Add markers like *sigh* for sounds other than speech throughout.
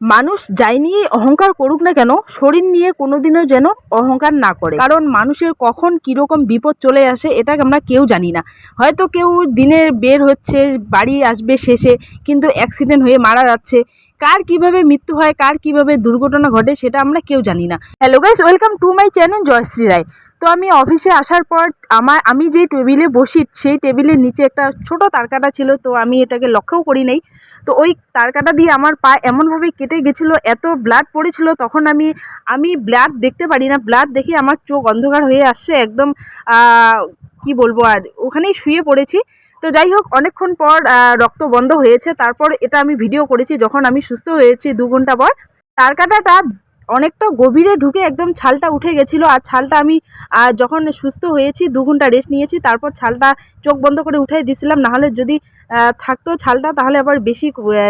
মানুষ যাই নিয়ে অহংকার করুক না কেন, শরীর নিয়ে কোনোদিনও যেন অহংকার না করে। কারণ মানুষের কখন কীরকম বিপদ চলে আসে, এটা আমরা কেউ জানি না। হয়তো কেউ দিনে বের হচ্ছে, বাড়ি আসবে শেষে, কিন্তু অ্যাক্সিডেন্ট হয়ে মারা যাচ্ছে। কার কীভাবে মৃত্যু হয়, কার কীভাবে দুর্ঘটনা ঘটে, সেটা আমরা কেউ জানি না। Hello guys welcome to my channel Joyshree Roy তো আমি অফিসে আসার পর আমার, আমি যে টেবিলে বসি, সেই টেবিলের নিচে একটা ছোট তারকাটা ছিল, তো আমি এটাকে লক্ষ্যও করি নাই। তো ওই তারকাটা দিয়ে আমার পা এমনভাবে কেটে গেছিল, এত ব্লাড পড়েছিল, তখন আমি আমি ব্লাড দেখতে পারি না। ব্লাড দেখে আমার চোখ অন্ধকার হয়ে আসছে, একদম কি বলব আর, ওখানেই শুয়ে পড়েছি। তো যাই হোক, অনেকক্ষণ পর রক্ত বন্ধ হয়েছে, তারপর এটা আমি ভিডিও করেছি, যখন আমি সুস্থ হয়েছি দু ঘণ্টা পর। তার কাটাটা অনেকটা গভীরে ঢুকে একদম ছালটা উঠে গেছিল। আর ছালটা আমি যখন সুস্থ হয়েছি, দু ঘণ্টা রেস্ট নিয়েছি, তারপর ছালটা চোখ বন্ধ করে উঠাই দিয়েছিলাম নাহলে যদি থাকতো ছালটা, তাহলে আবার বেশি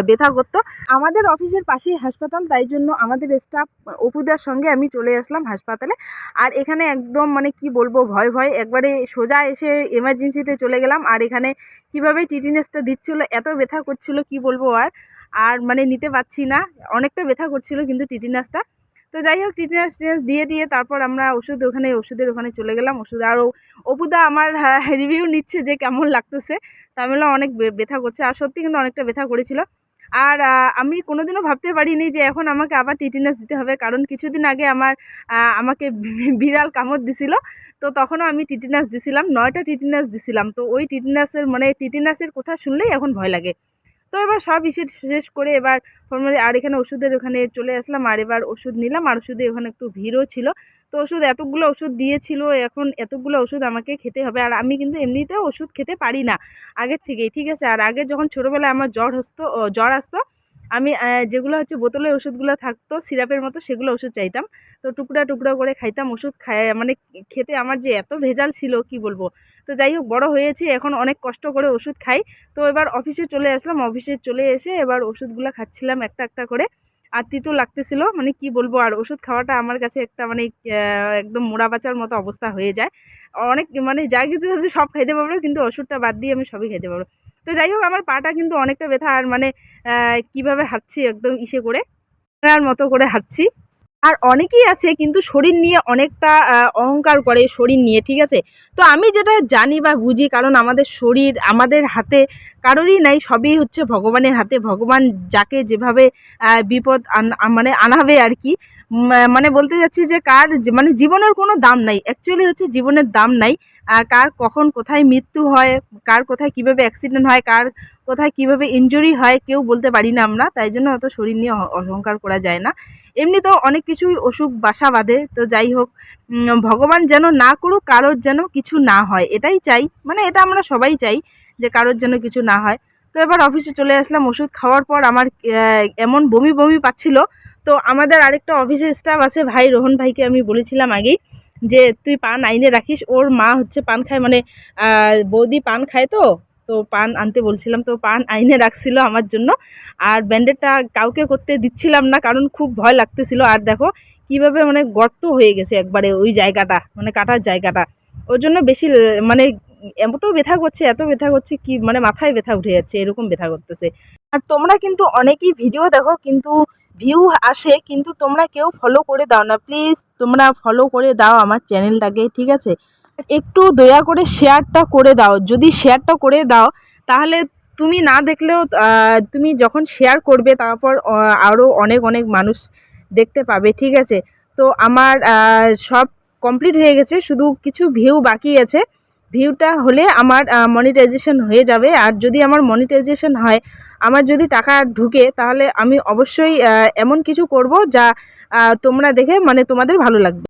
ব্যথা করতো। আমাদের অফিসের পাশেই হাসপাতাল, তাই জন্য আমাদের স্টাফ অপুদার সঙ্গে আমি চলে আসলাম হাসপাতালে। আর এখানে একদম মানে কি বলব, ভয় ভয়। একবারে সোজা এসে এমার্জেন্সিতে চলে গেলাম। আর এখানে কীভাবে টিটিনেসটা দিচ্ছিল, এত ব্যথা করছিল, কি বলব আর? আর মানে নিতে পারছি না। অনেকটা ব্যথা করছিল কিন্তু টিটিনাসটা তো যাই হোক টিটিনাস টিটিনাস দিয়ে দিয়ে তারপর আমরা ওষুধ ওখানে, ওষুধের ওখানে চলে গেলাম। ওষুধ আর অপুদা আমার রিভিউ নিচ্ছে যে কেমন লাগতেছে। তা আমি অনেক ব্যথা করছে। আর সত্যি কিন্তু অনেকটা ব্যথা করেছিল। আর আমি কোনোদিনও ভাবতে পারিনি যে এখন আমাকে আবার টিটিনাস দিতে হবে। কারণ কিছুদিন আগে আমার আমাকে *laughs* বিড়াল কামড় দিছিল। তো তখনও আমি টিটিনাস দিছিলাম। নয়টা টিটিনাস দিছিলাম। তো ওই টিটিনাসের মানে টিটিনাসের কথা শুনলেই এখন ভয় লাগে। তো এবার সব ইসে শেষ করে এবার ফর্মালি আর এখানে ওষুধের ওখানে চলে আসলাম, আর এবার ওষুধ নিলাম, আর ওষুধে ওখানে একটু ভিড়ও ছিল। তো ওষুধ এতগুলো ওষুধ দিয়েছিল, এখন এতগুলো ওষুধ আমাকে খেতে হবে, আর আমি কিন্তু এমনিতেও ওষুধ খেতে পারি না আগের থেকেই, ঠিক আছে? আর আগে যখন ছোটোবেলায় আমার জ্বর আসতো জ্বর আসতো আমি যেগুলো হচ্ছে বোতলে ওষুধগুলো থাকতো, সিরাপের মতো সেগুলো ওষুধ চাইতাম। তো টুকরা টুকরা করে খাইতাম ওষুধ খায় মানে খেতে আমার যে এত ভেজাল ছিল, কি বলব? তো যাই হোক, বড় হয়েছি, এখন অনেক কষ্ট করে ওষুধ খাই। তো এবার অফিসে চলে আসলাম, অফিসে চলে এসে এবার ওষুধগুলো খাচ্ছিলাম একটা একটা করে। আর তিতো লাগতেছিল মানে কি বলব, আর ওষুধ খাওয়াটা আমার কাছে একটা মানে একদম মোড়া বাঁচার মতো অবস্থা হয়ে যায়। অনেক মানে যা কিছু আছে সব খাইতে পারব, কিন্তু ওষুধটা বাদ দিয়ে আমি সবই খাইতে পারব। তো যাই হোক, আমার পাটা কিন্তু অনেকটা ব্যথা আর মানে কীভাবে হাঁটছি একদম ইসে করে আর মতো করে হাঁটছি। আর অনেকেই আছে কিন্তু শরীর নিয়ে অনেকটা অহংকার করে শরীর নিয়ে, ঠিক আছে? তো আমি যেটা জানি বা বুঝি, কারণ আমাদের শরীর, আমাদের হাতে কারোরই নাই, সবই হচ্ছে ভগবানের হাতে। ভগবান যাকে যেভাবে বিপদ মানে আনাবে আর কি মানে বলতে যাচ্ছি যে কার মানে জীবনের কোনো দাম নাই। অ্যাকচুয়ালি হচ্ছে জীবনের দাম নাই। কার কখন কোথায় মৃত্যু হয়, কার কোথায় কীভাবে অ্যাক্সিডেন্ট হয়, কার কোথায় কীভাবে ইনজুরি হয়, কেউ বলতে পারি না আমরা। তাই জন্য অত শরীর নিয়ে অহংকার করা যায় না। এমনিতেও অনেক কিছুই অসুখ বাসা বাঁধে। তো যাই হোক ভগবান যেন না করুক, কারোর যেন কিছু না হয়। এটাই চাই। মানে এটা আমরা সবাই চাই যে কারোর যেন কিছু না হয়। তো এবার অফিসে চলে আসলাম। ওষুধ খাওয়ার পর আমার এমন বমি বমি পাচ্ছিল। তো আমাদের আরেকটা অফিসের স্টাফ আছে, ভাই রোহন ভাইকে আমি বলেছিলাম আগেই যে, তুই পান আইনে রাখিস, ওর মা হচ্ছে পান খায় মানে বৌদি পান খায় তো? তো পান আনতে বলছিলাম, তো পান আইনে রাখছিল আমার জন্য। আর ব্যান্ডেডটা কাউকে করতে দিচ্ছিলাম না, কারণ খুব ভয় লাগতেছিল। আর দেখো, কীভাবে মানে গর্ত হয়ে গেছে একবারে ওই জায়গাটা মানে কাটার জায়গাটা। ওর জন্য বেশি মানে এত ব্যথা করছে, এত ব্যথা করছে কি মানে মাথায় ব্যথা উঠে যাচ্ছে, এরকম ব্যথা করতেছে। আর তোমরা কিন্তু অনেকেই ভিডিও দেখো, কিন্তু ভিউ আসে, কিন্তু তোমরা কেউ ফলো করে দাও না। প্লিজ তোমরা ফলো করে দাও আমার চ্যানেলটাকে ঠিক আছে? একটু দয়া করে শেয়ারটা করে দাও। যদি শেয়ারটা করে দাও, তাহলে তুমি না দেখলেও তুমি যখন শেয়ার করবে, তারপর আরও অনেক অনেক মানুষ দেখতে পাবে, ঠিক আছে? তো আমার সব কমপ্লিট হয়ে গেছে, শুধু কিছু ভিউ বাকি আছে। ভিউটা হলে আমার মনিটাইজেশন হয়ে যাবে। আর যদি আমার মনিটাইজেশন হয়, আমার যদি টাকা ঢুকে, তাহলে আমি অবশ্যই এমন কিছু করব যা তোমরা দেখে মানে তোমাদের ভালো লাগবে।